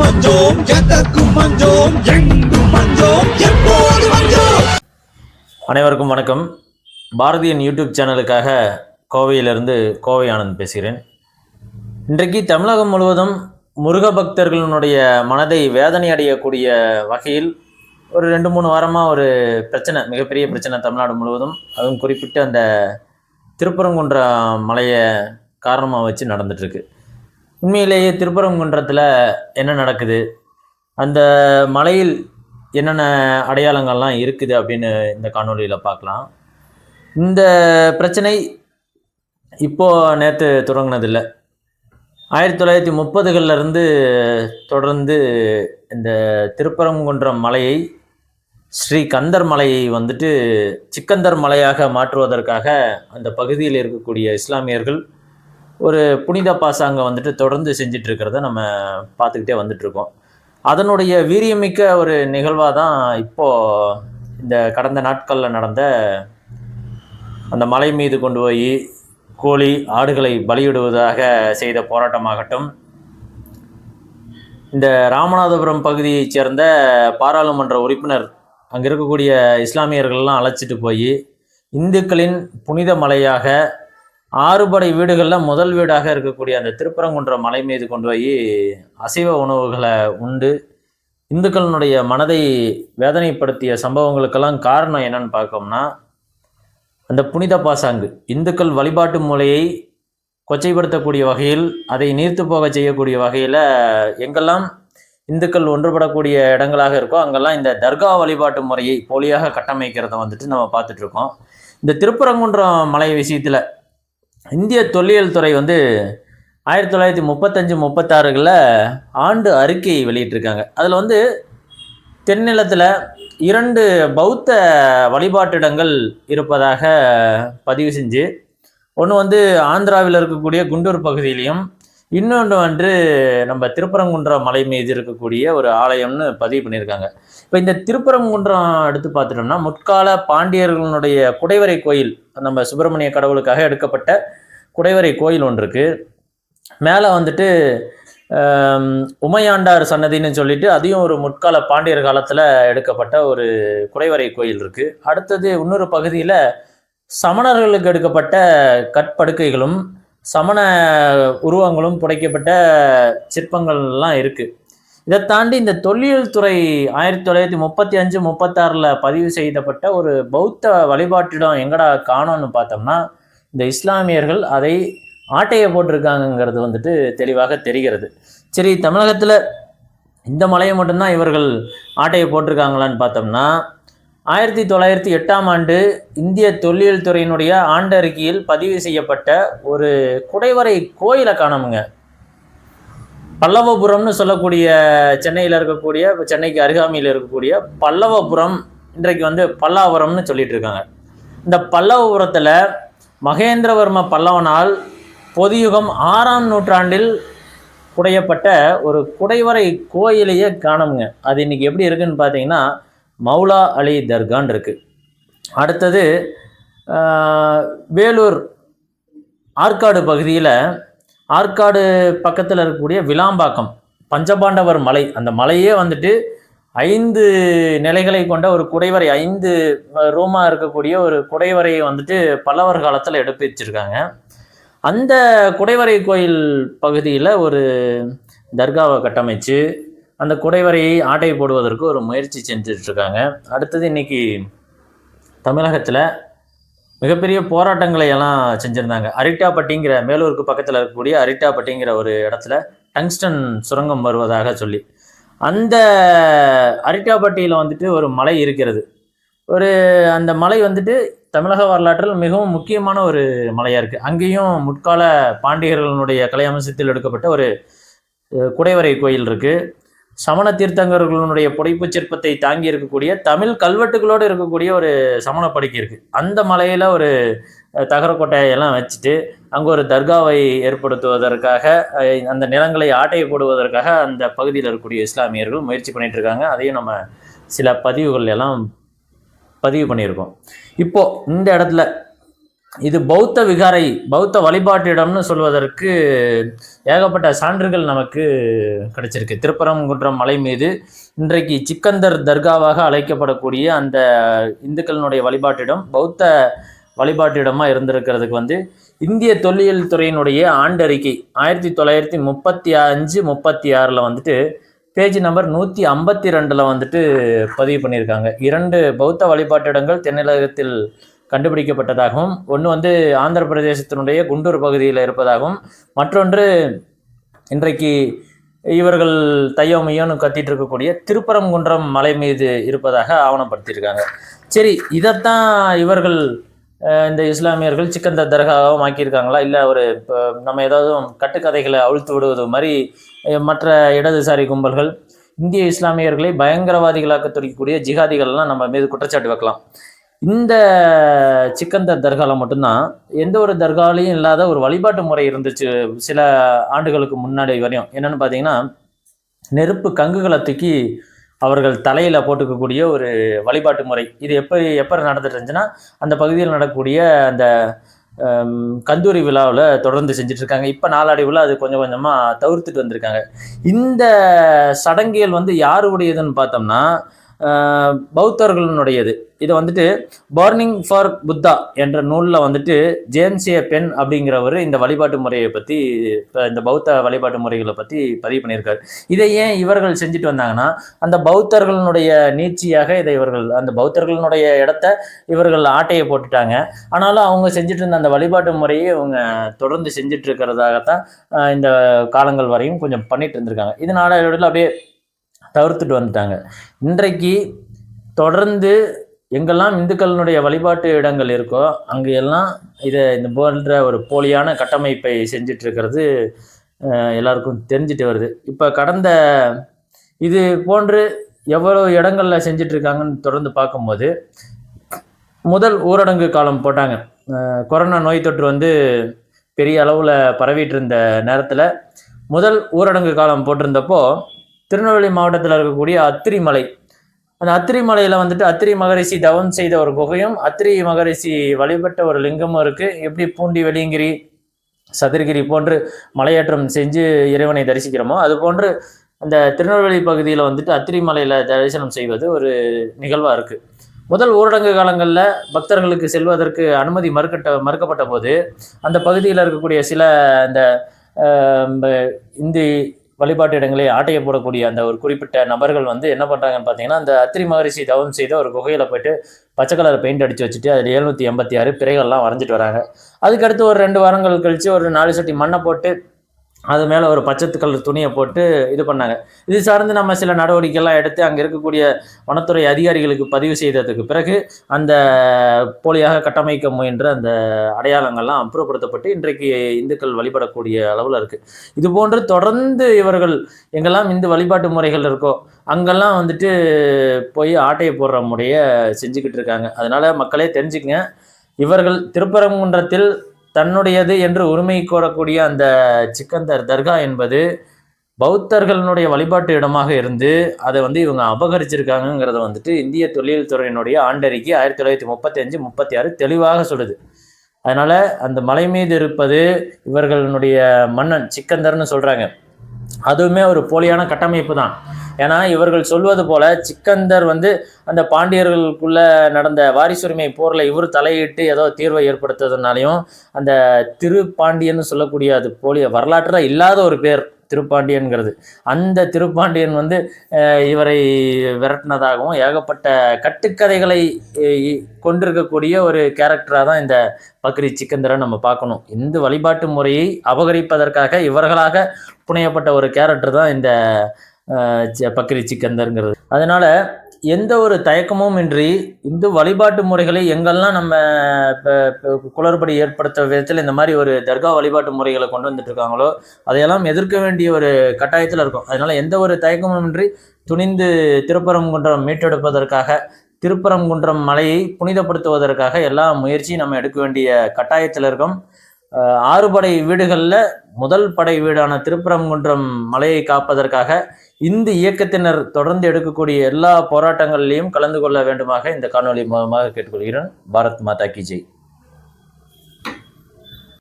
மஞ்சோம் எதற்கும் மஞ்சோம் எங்கும் மஞ்சோம் எப்போது மஞ்சோம். அனைவருக்கும் வணக்கம். பாரதியன் யூடியூப் சேனலுக்காக கோவையிலிருந்து கோவை ஆனந்த் பேசுகிறேன். இன்றைக்கு தமிழகம் முழுவதும் முருக பக்தர்களினுடைய மனதை வேதனை அடையக்கூடிய வகையில் ஒரு ரெண்டு மூணு வாரமாக ஒரு பிரச்சனை மிகப்பெரிய பிரச்சனை தமிழ்நாடு முழுவதும். அதுவும் குறிப்பிட்டு அந்த திருப்பரங்குன்ற மலையை காரணமாக வச்சு நடந்துட்டுருக்கு. உண்மையிலேயே திருப்பரங்குன்றத்தில் என்ன நடக்குது? அந்த மலையில் என்னென்ன அடையாளங்கள்லாம் இருக்குது அப்படின்னு இந்த காணொலியில் பார்க்கலாம். இந்த பிரச்சனை இப்போ நேற்று தொடங்கினதில்லை. ஆயிரத்தி தொள்ளாயிரத்தி முப்பதுகளில் இருந்து தொடர்ந்து இந்த திருப்பரங்குன்றம் மலையை ஸ்ரீ கந்தர் மலையை வந்துட்டு சிக்கந்தர் மலையாக மாற்றுவதற்காக அந்த பகுதியில் இருக்கக்கூடிய இஸ்லாமியர்கள் ஒரு புனித பாசாங்க வந்துட்டு தொடர்ந்து செஞ்சுட்டு இருக்கிறத நம்ம பார்த்துக்கிட்டே வந்துட்டு இருக்கோம் அதனுடைய வீரியமிக்க ஒரு நிகழ்வாக தான் இப்போது இந்த கடந்த நாட்களில் நடந்த அந்த மலை மீது கொண்டு போய் கோழி ஆடுகளை பலியிடுவதாக செய்த போராட்டமாகட்டும் இந்த ராமநாதபுரம் பகுதியைச் சேர்ந்த பாராளுமன்ற உறுப்பினர் அங்கே இருக்கக்கூடிய இஸ்லாமியர்கள்லாம் அழைச்சிட்டு போய் இந்துக்களின் புனித மலையாக ஆறுபடை வீடுகளில் முதல் வீடாக இருக்கக்கூடிய அந்த திருப்பரங்குன்ற மலை மீது கொண்டு போய் அசைவ உணவுகளை உண்டு. இந்துக்களினுடைய மனதை வேதனைப்படுத்திய சம்பவங்களுக்கெல்லாம் காரணம் என்னன்னு பார்த்தோம்னா அந்த புனித பாசாங்கு இந்துக்கள் வழிபாட்டு முறையை கொச்சைப்படுத்தக்கூடிய வகையில் அதை நீர்த்து போக செய்யக்கூடிய வகையில் எங்கெல்லாம் இந்துக்கள் ஒன்றுபடக்கூடிய இடங்களாக இருக்கோ அங்கெல்லாம் இந்த தர்கா வழிபாட்டு முறையை போலியாக கட்டமைக்கிறத வந்துட்டு நம்ம பார்த்துட்ருக்கோம் இந்த திருப்பரங்குன்றம் மலை விஷயத்தில் இந்திய தொல்லியல் துறை வந்து ஆயிரத்தி தொள்ளாயிரத்தி முப்பத்தஞ்சு முப்பத்தாறுகளில் ஆண்டு அறிக்கை வெளியிட்டிருக்காங்க. அதில் வந்து தென்னிலத்தில் இரண்டு பௌத்த வழிபாட்டிடங்கள் இருப்பதாக பதிவு செஞ்சு ஒன்று வந்து ஆந்திராவில் இருக்கக்கூடிய குண்டூர் பகுதியிலையும் இன்னொன்று வந்து நம்ம திருப்பரங்குன்றம் மலை மீது இருக்கக்கூடிய ஒரு ஆலயம்னு பதிவு பண்ணியிருக்காங்க. இப்போ இந்த திருப்பரங்குன்றம் எடுத்து பார்த்துட்டோம்னா முற்கால பாண்டியர்களுடைய குடைவரை கோயில் நம்ம சுப்பிரமணிய கடவுளுக்காக எடுக்கப்பட்ட குடைவரை கோயில் ஒன்று இருக்குது மேலே வந்துட்டு உமையாண்டார் சன்னதின்னு சொல்லிட்டு அதையும் ஒரு முற்கால பாண்டியர் காலத்தில் எடுக்கப்பட்ட ஒரு குடைவரை கோயில் இருக்குது அடுத்தது இன்னொரு பகுதியில் சமணர்களுக்கு எடுக்கப்பட்ட கற்படுக்கைகளும் சமண உருவங்களும் புடைக்கப்பட்ட சிற்பங்கள்லாம் இருக்குது இதை தாண்டி இந்த தொல்லியல் துறை ஆயிரத்தி தொள்ளாயிரத்தி முப்பத்தி அஞ்சு முப்பத்தாறில் பதிவு செய்யப்பட்ட ஒரு பௌத்த வழிபாட்டிடம் எங்கடா காணோன்னு பார்த்தோம்னா இந்த இஸ்லாமியர்கள் அதை ஆட்டையை போட்டிருக்காங்கங்கிறது வந்துட்டு தெளிவாக தெரிகிறது. சரி தமிழகத்தில் இந்த மலையை மட்டும்தான் இவர்கள் ஆட்டையை போட்டிருக்காங்களான்னு பார்த்தோம்னா ஆயிரத்தி தொள்ளாயிரத்தி எட்டாம் ஆண்டு இந்திய தொல்லியல் துறையினுடைய ஆண்டறிக்கையில் பதிவு செய்யப்பட்ட ஒரு குடைவரை கோயிலை காணோமுங்க. பல்லவபுரம்னு சொல்லக்கூடிய சென்னையில் இருக்கக்கூடிய சென்னைக்கு அருகாமையில் இருக்கக்கூடிய பல்லவபுரம் இன்றைக்கு வந்து பல்லாவரம்னு சொல்லிட்டு இருக்காங்க. இந்த பல்லவபுரத்தில் மகேந்திரவர்ம பல்லவனால் பொதியுகம் ஆறாம் நூற்றாண்டில் குடையப்பட்ட ஒரு குடைவரை கோயிலையே காணுங்க அது இன்னைக்கு எப்படி இருக்குன்னு பார்த்தீங்கன்னா மௌலா அலி தர்கான் இருக்கு. அடுத்தது வேலூர் ஆற்காடு பகுதியில் ஆற்காடு பக்கத்தில் இருக்கக்கூடிய விளாம்பாக்கம் பஞ்சபாண்டவர் மலை அந்த மலையே வந்துட்டு ஐந்து நிலைகளை கொண்ட ஒரு குடைவரை ஐந்து ரூமாக இருக்கக்கூடிய ஒரு குடைவரையை வந்துட்டு பல்லவர் காலத்தில் எடுப்பிச்சிருக்காங்க அந்த குடைவரை கோயில் பகுதியில் ஒரு தர்காவை கட்டமைச்சு அந்த குடைவரையை ஆட்டை போடுவதற்கு ஒரு முயற்சி செஞ்சுட்டு இருக்காங்க அடுத்தது இன்னைக்கு தமிழகத்தில் மிகப்பெரிய போராட்டங்களை எல்லாம் செஞ்சுருந்தாங்க. அரிட்டாப்பட்டிங்கிற மேலூருக்கு பக்கத்தில் இருக்கக்கூடிய அரிட்டாப்பட்டிங்கிற ஒரு இடத்துல டங்ஸ்டன் சுரங்கம் வருவதாக சொல்லி. அந்த அரிட்டாப்பட்டியில் வந்துட்டு ஒரு மலை இருக்கிறது. ஒரு அந்த மலை வந்துட்டு தமிழக வரலாற்றில் மிகவும் முக்கியமான ஒரு மலையாக இருக்குது அங்கேயும் முற்கால பாண்டியர்களுடைய கலை அம்சத்தில் எடுக்கப்பட்ட ஒரு குடைவரை கோயில் இருக்குது சமண தீர்த்தங்கர்களுடைய புடைப்புச் சிற்பத்தை தாங்கி இருக்கக்கூடிய தமிழ் கல்வெட்டுகளோடு இருக்கக்கூடிய ஒரு சமண படுக்கை இருக்குது அந்த மலையில் ஒரு தகரக்கொட்டையெல்லாம் வச்சுட்டு அங்கே ஒரு தர்காவை ஏற்படுத்துவதற்காக அந்த நிலங்களை ஆட்டை போடுவதற்காக அந்த பகுதியில் இருக்கக்கூடிய இஸ்லாமியர்கள் முயற்சி பண்ணிட்டு இருக்காங்க. அதையும் நம்ம சில பதிவுகள் எல்லாம் பதிவு பண்ணியிருக்கோம். இப்போ இந்த இடத்துல இது பௌத்த விகாரை பௌத்த வழிபாட்டு இடம்னு சொல்வதற்கு ஏகப்பட்ட சான்றுகள் நமக்கு கிடைச்சிருக்கு. திருப்பரங்குன்றம் மலை மீது இன்றைக்கு சிக்கந்தர் தர்காவாக அழைக்கப்படக்கூடிய அந்த இந்துக்களினுடைய வழிபாட்டிடம் பௌத்த வழிபாட்டிடமாக இருந்திருக்கிறதுக்கு வந்து இந்திய தொல்லியல் துறையினுடைய ஆண்டறிக்கை ஆயிரத்தி தொள்ளாயிரத்தி முப்பத்தி அஞ்சு முப்பத்தி ஆறில் வந்துட்டு பேஜ் நம்பர் நூற்றி ஐம்பத்தி ரெண்டில் வந்துட்டு பதிவு பண்ணியிருக்காங்க. இரண்டு பௌத்த வழிபாட்டிடங்கள் தென்னிலகத்தில் கண்டுபிடிக்கப்பட்டதாகவும் ஒன்று வந்து ஆந்திர பிரதேசத்தினுடைய குண்டூர் பகுதியில் இருப்பதாகவும் மற்றொன்று இன்றைக்கு இவர்கள் தையோ மையோன்னு கத்திட்டு இருக்கக்கூடிய திருப்பரங்குன்றம் மலை மீது இருப்பதாக ஆவணப்படுத்தியிருக்காங்க. சரி இதைத்தான் இவர்கள் இந்த இஸ்லாமியர்கள் சிக்கந்த தர்காவும் ஆக்கியிருக்காங்களா? இல்லை ஒரு இப்போ நம்ம ஏதாவது கட்டுக்கதைகளை அவிழ்த்து விடுவது மாதிரி மற்ற இடதுசாரி கும்பல்கள் இந்திய இஸ்லாமியர்களை பயங்கரவாதிகளாக்க துடிக்கக்கூடிய ஜிகாதிகள்லாம் நம்ம மீது குற்றச்சாட்டு வைக்கலாம். இந்த சிக்கந்தர் தர்காவில் மட்டும்தான் எந்த ஒரு தர்காலையும் இல்லாத ஒரு வழிபாட்டு முறை இருந்துச்சு சில ஆண்டுகளுக்கு முன்னாடி வரையும். என்னென்னு பார்த்தீங்கன்னா நெருப்பு கங்குகளை தூக்கி அவர்கள் தலையில் போட்டுக்கக்கூடிய ஒரு வழிபாட்டு முறை. இது எப்படி எப்போ நடந்துட்டு இருந்துச்சுன்னா அந்த பகுதியில் நடக்கக்கூடிய அந்த கந்தூரி விழாவில் தொடர்ந்து செஞ்சிட்ருக்காங்க. இப்போ நாளடைவில் அது கொஞ்சம் கொஞ்சமாக தவிர்த்துட்டு வந்திருக்காங்க. இந்த சடங்கியல் வந்து யாருடையதுன்னு பார்த்தோம்னா பௌத்தர்களினுடையது. இதை வந்துட்டு பர்னிங் ஃபார் புத்தா என்ற நூலில் வந்துட்டு ஜேம்சிய பெண் பென் அப்படிங்கிறவர் இந்த வழிபாட்டு முறையை பற்றி இந்த பௌத்த வழிபாட்டு முறைகளை பற்றி பதிவு பண்ணியிருக்காரு. இதை ஏன் இவர்கள் செஞ்சுட்டு வந்தாங்கன்னா அந்த பௌத்தர்களினுடைய நீட்சியாக இதை இவர்கள் அந்த பௌத்தர்களினுடைய இடத்த இவர்கள் ஆட்டையை போட்டுட்டாங்க. ஆனாலும் அவங்க செஞ்சுட்டு இருந்த அந்த வழிபாட்டு முறையை அவங்க தொடர்ந்து செஞ்சுட்டு இருக்கிறதாகத்தான் இந்த காலங்கள் வரையும் கொஞ்சம் பண்ணிட்டு இருந்திருக்காங்க. இதனால அப்படியே தவிர்த்துட்டு வந்துட்டாங்க. இன்றைக்கு தொடர்ந்து எங்கெல்லாம் இந்துக்களினுடைய வழிபாட்டு இடங்கள் இருக்கோ அங்கே எல்லாம் இதை இந்த போன்ற ஒரு போலியான கட்டமைப்பை செஞ்சிட்ருக்கிறது எல்லாருக்கும் தெரிஞ்சுட்டு வருது. இப்போ கடந்த இது போன்று எவ்வளோ இடங்களில் செஞ்சிட்ருக்காங்கன்னு தொடர்ந்து பார்க்கும்போது முதல் ஊரடங்கு காலம் போட்டாங்க. கொரோனா நோய் தொற்று வந்து பெரிய அளவில் பரவிட்டு இருந்த நேரத்தில் முதல் ஊரடங்கு காலம் போட்டிருந்தப்போ திருநெல்வேலி மாவட்டத்தில் இருக்கக்கூடிய அத்திரிமலை. அந்த அத்திரி மலையில் வந்துட்டு அத்திரி மகரிஷி தவம் செய்த ஒரு குகையும் அத்திரி மகரிஷி வழிபட்ட ஒரு லிங்கமும் இருக்குது எப்படி பூண்டி வெளியங்கிரி சதுரகிரி போன்று மலையேற்றம் செஞ்சு இறைவனை தரிசிக்கிறோமோ அது போன்று அந்த திருநெல்வேலி பகுதியில் வந்துட்டு அத்திரி மலையில் தரிசனம் செய்வது ஒரு நிகழ்வாக இருக்குது முதல் ஊரடங்கு காலங்களில் பக்தர்களுக்கு செல்வதற்கு அனுமதி மறுக்கட்ட மறுக்கப்பட்ட போது அந்த பகுதியில் இருக்கக்கூடிய சில அந்த இந்த இந்தி வழிபாட்டு இடங்களில் ஆட்டையை போடக்கூடிய அந்த ஒரு குறிப்பிட்ட நபர்கள் வந்து என்ன பண்ணுறாங்கன்னு பார்த்தீங்கன்னா அந்த அத்திரி மகரிஷி தவம் செய்த ஒரு குகையில் போயிட்டு பச்சை கலர் பெயிண்ட் அடித்து வச்சுட்டு அதில் எழுநூற்றி எண்பத்தி ஆறு பிறைகள்லாம் வரைஞ்சிட்டு வராங்க. அதுக்கடுத்து ஒரு ரெண்டு வாரங்கள் கழித்து ஒரு நாலு சட்டி மண்ணை போட்டு அது மேலே ஒரு பச்சை கலர் துணியை போட்டு இது பண்ணாங்க. இது சார்ந்து நம்ம சில நடவடிக்கைலாம் எடுத்து அங்கே இருக்கக்கூடிய வனத்துறை அதிகாரிகளுக்கு பதிவு செய்ததுக்கு பிறகு அந்த போலியாக கட்டமைக்க முயன்ற அந்த அடையாளங்கள்லாம் அப்புறப்படுத்தப்பட்டு இன்றைக்கு இந்துக்கள் வழிபடக்கூடிய அளவில் இருக்குது இது போன்று தொடர்ந்து இவர்கள் எங்கெல்லாம் இந்து வழிபாட்டு முறைகள் இருக்கோ அங்கெல்லாம் வந்துட்டு போய் ஆட்டையை போடுற முறையை செஞ்சுக்கிட்டு இருக்காங்க. அதனால் மக்களே தெரிஞ்சுக்கங்க. இவர்கள் திருப்பரங்குன்றத்தில் தன்னுடையது என்று உரிமை கோரக்கூடிய அந்த சிக்கந்தர் தர்கா என்பது பௌத்தர்களினுடைய வழிபாட்டு இடமாக இருந்து அதை வந்து இவங்க அபகரிச்சிருக்காங்கங்கிறத வந்துட்டு இந்திய தொழில் துறையினுடைய ஆண்டறிக்கை ஆயிரத்தி தொள்ளாயிரத்தி முப்பத்தி அஞ்சு முப்பத்தி ஆறு தெளிவாக சொல்லுது. அதனால அந்த மலை மீது இருப்பது இவர்களுடைய மன்னன் சிக்கந்தர்னு சொல்றாங்க. அதுவுமே ஒரு போலியான கட்டமைப்பு தான். ஏன்னா இவர்கள் சொல்வது போல சிக்கந்தர் வந்து அந்த பாண்டியர்களுக்குள்ள நடந்த வாரிசுரிமை போரில் இவர் தலையிட்டு ஏதோ தீர்வை ஏற்படுத்துறதுனாலையும் அந்த திருப்பாண்டியன்னு சொல்லக்கூடிய அது போலிய வரலாற்றில் இல்லாத ஒரு பேர் திருப்பாண்டியன்கிறது. அந்த திருப்பாண்டியன் வந்து இவரை விரட்டினதாகவும் ஏகப்பட்ட கட்டுக்கதைகளை கொண்டிருக்கக்கூடிய ஒரு கேரக்டராக தான் இந்த பக்ரி சிக்கந்தரை நம்ம பார்க்கணும். இந்து வழிபாட்டு முறையை அபகரிப்பதற்காக இவர்களாக புனையப்பட்ட ஒரு கேரக்டர் தான் இந்த பக்கரி சிக்கந்தருங்கிறது அதனால எந்த ஒரு தயக்கமும் இன்றி இந்து வழிபாட்டு முறைகளை எங்கெல்லாம் நம்ம இப்போ குளறுபடி ஏற்படுத்த விதத்தில் இந்த மாதிரி ஒரு தர்கா வழிபாட்டு முறைகளை கொண்டு வந்துட்டு இருக்காங்களோ அதையெல்லாம் எதிர்க்க வேண்டிய ஒரு கட்டாயத்தில் இருக்கும். அதனால எந்த ஒரு தயக்கமும் இன்றி துணிந்து திருப்பரங்குன்றம் மீட்டெடுப்பதற்காக திருப்பரங்குன்றம் மலையை புனிதப்படுத்துவதற்காக எல்லா முயற்சியும் நம்ம எடுக்க வேண்டிய கட்டாயத்தில் இருக்கோம். ஆறுபடை ஆறு படை வீடுகளில் முதல் படை வீடான திருப்பரங்குன்றம் மலையை காப்பதற்காக இந்து இயக்கத்தினர் தொடர்ந்து எடுக்கக்கூடிய எல்லா போராட்டங்களிலையும் கலந்து கொள்ள வேண்டுமாக இந்த காணொளி மூலமாக கேட்டுக்கொள்கிறேன். பாரத் மாதா கி ஜெய்.